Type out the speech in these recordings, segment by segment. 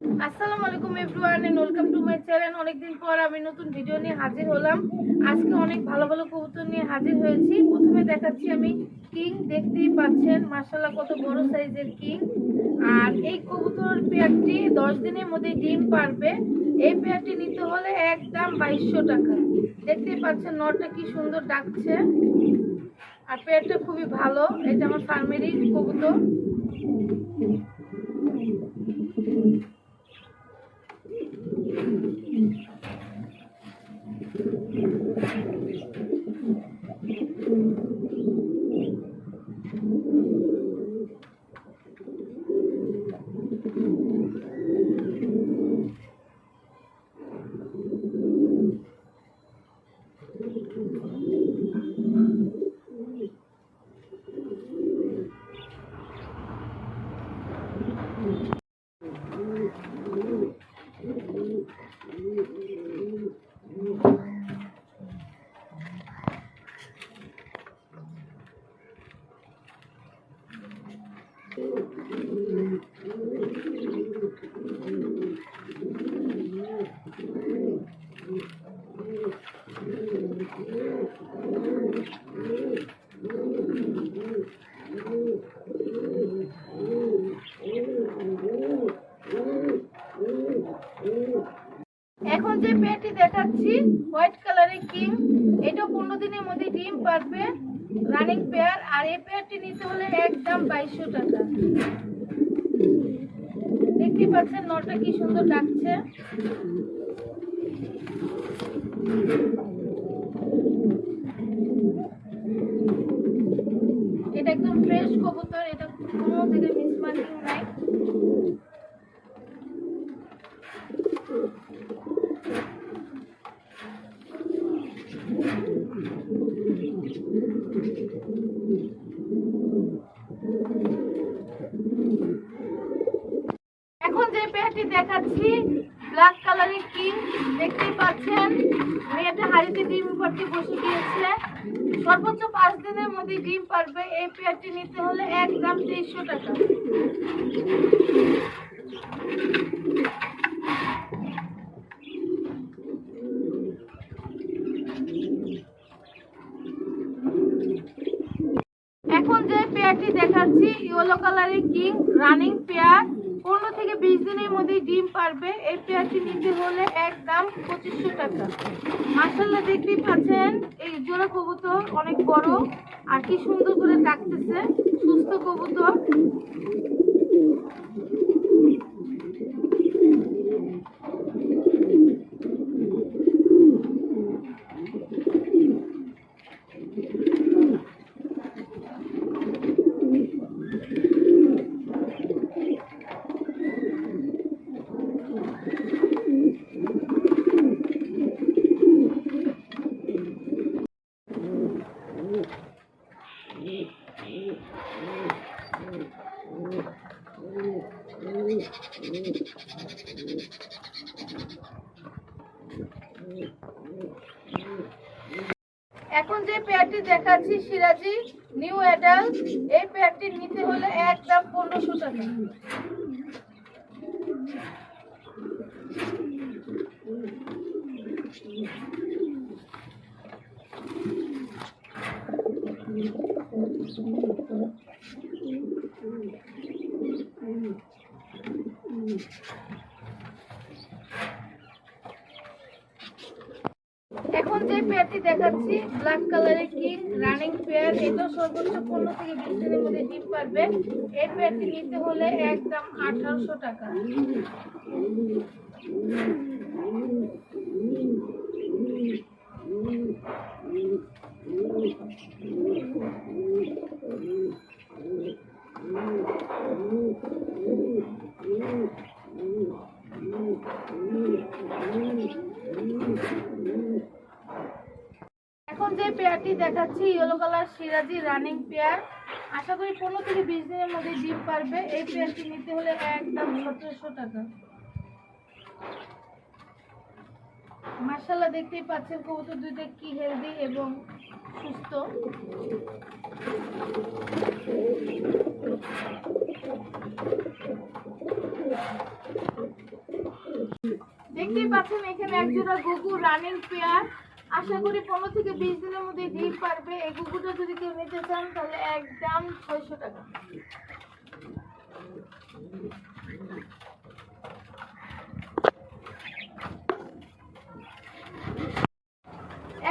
আসসালামু আলাইকুম everyone and welcome to my channel অনেকদিন পর আমি নতুন ভিডিও নিয়ে হাজির হলাম। আজকে অনেক ভালো ভালো কবুতর নিয়ে হাজির হয়েছি। প্রথমে দেখাচ্ছি আমি কিং, দেখতেই পাচ্ছেন। মার্শাল্লাহ কত বড় সাইজের কিং। আর এই কবুতর পেয়ারটি দশ দিনের মধ্যে ডিম পারবে। এই পেয়ারটি নিতে হলে একদম বাইশশো টাকা। দেখতেই পাচ্ছেন, নটটা কি সুন্দর ডাকছে। আর পেয়ারটা খুবই ভালো। এটা আমার ফার্মেরই কবুতর। এখন যে পেয়ারটি দেখাচ্ছি, হোয়াইট কালারের কিং এটা পনেরো দিনের মধ্যে ডিম পারবে, রানিং পেয়ার, আর এই পেয়ারটি নিতে হলে একদম বাইশশো টাকা। দেখতে পাচ্ছেন নটা কি সুন্দর ডাকছে এটা একদম ফ্রেশ কবুতর, এটা কোনো জায়গায় মিসমার্কিং নাই এখন যে পেয়ারটি দেখাচ্ছি ব্ল্যাক কালারের কিং, দেখতেই পাচ্ছেন। মেয়েটা হাড়িতে ডিম ভর্তি বসে গিয়েছে সর্বোচ্চ পাঁচ দিনের মধ্যে ডিম পারবে। এই পেয়ারটি নিতে হলে একদম তেইশশো টাকা। এখন যে পেয়ারটি দেখাচ্ছি ইয়েলো কালারের কিং রানিং পেয়ার পনেরো থেকে বিশ দিনের মধ্যে ডিম পারবে। এই পেয়ারটি নিতে হলে এক দাম পঁচিশশো টাকা। মাসাল্লাহ দেখতেই পাচ্ছেন, এই জোড়া কবুতর অনেক বড় আর কি সুন্দর করে ডাকতেছে, সুস্থ কবুতর। এখন যে পেয়ারটি দেখাচ্ছি সিরাজি নিউ অ্যাডাল্ট এই পেয়ারটি নিতে হলে একদম পনেরোশো টাকা। এখন যে পেয়ারটি দেখাচ্ছি ব্ল্যাক কালারের কি রানিং পেয়ার এটা সর্বোচ্চ পনেরো থেকে বিশ দিনের মধ্যে ডিম পারবে। এই পেয়ারটি নিতে হলে একদম আঠারোশো টাকা। এখন যে পেয়ারটি দেখাচ্ছি ইয়েলো কালার সিরাজি রানিং পেয়ার। আশা করি পনেরো থেকে বিশ দিনের মধ্যে ডিম পারবে। এই পেয়ারটি নিতে হলে একদম সতেরোশো টাকা। মার্শাল্লাহ দেখতেই পাচ্ছেন কবুতর দুইটা কি হেলদি এবং সুস্থ। দেখতেই পাচ্ছেন, এখানে এক গুগু রানিং পেয়ার। আশা করি পনেরো থেকে বিশ দিনের মধ্যে ডিম পারবে। এই গুগুটা যদি কেউ নিতে চান, তাহলে একদম ছয়শো টাকা।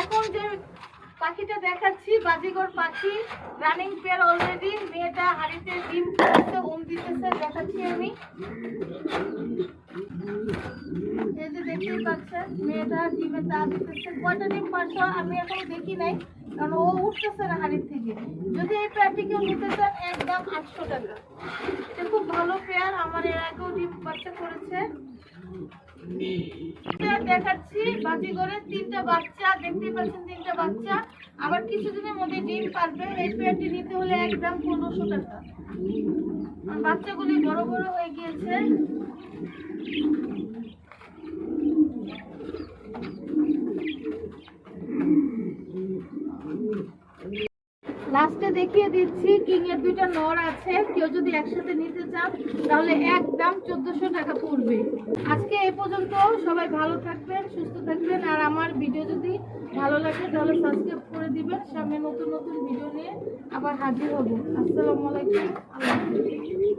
এখন যে পাখিটা দেখাচ্ছি, বাজিগর পাখি রানিং পেয়ার অলরেডি মেয়েটা হাড়িতে ডিম পাচ্ছে ওম দিতেছে, দেখাচ্ছি আমি। এই যে দেখতেই পাচ্ছেন, মেয়েটা ডিমে তা দিতেছে। কয়টা ডিম পারছ? আমি এখনও দেখি নাই, কারণ ও উঠতেছে না হাড়ির থেকে। যদি এই পেয়ারটি কেউ নিতে চান একদম আটশো টাকা। এটা খুব ভালো পেয়ার আমার এর আগেও ডিম বাচ্চা করেছে। দেখাচ্ছি বাজিগরের তিনটা বাচ্চা, দেখতেই পাচ্ছেন তিনটা বাচ্চা। আবার কিছুদিনের মধ্যে ডিম পারবে এই পেয়ারটি নিতে হলে একদম পনেরোশো টাকা। বাচ্চাগুলি বড় বড় হয়ে গিয়েছে। লাস্টে দেখিয়ে দিচ্ছি কিং এর দুইটা নর আছে। কেউ যদি একসাথে নিতে চান তাহলে একদম চোদ্দশো টাকা পড়বে। আজকে এ পর্যন্ত সবাই ভালো থাকবেন, সুস্থ থাকবেন। আর আমার ভিডিও যদি ভালো লাগে, তাহলে সাবস্ক্রাইব করে দিবেন। সামনে নতুন নতুন ভিডিও নিয়ে আবার হাজির হব। আসসালামু আলাইকুম। আল্লাহ।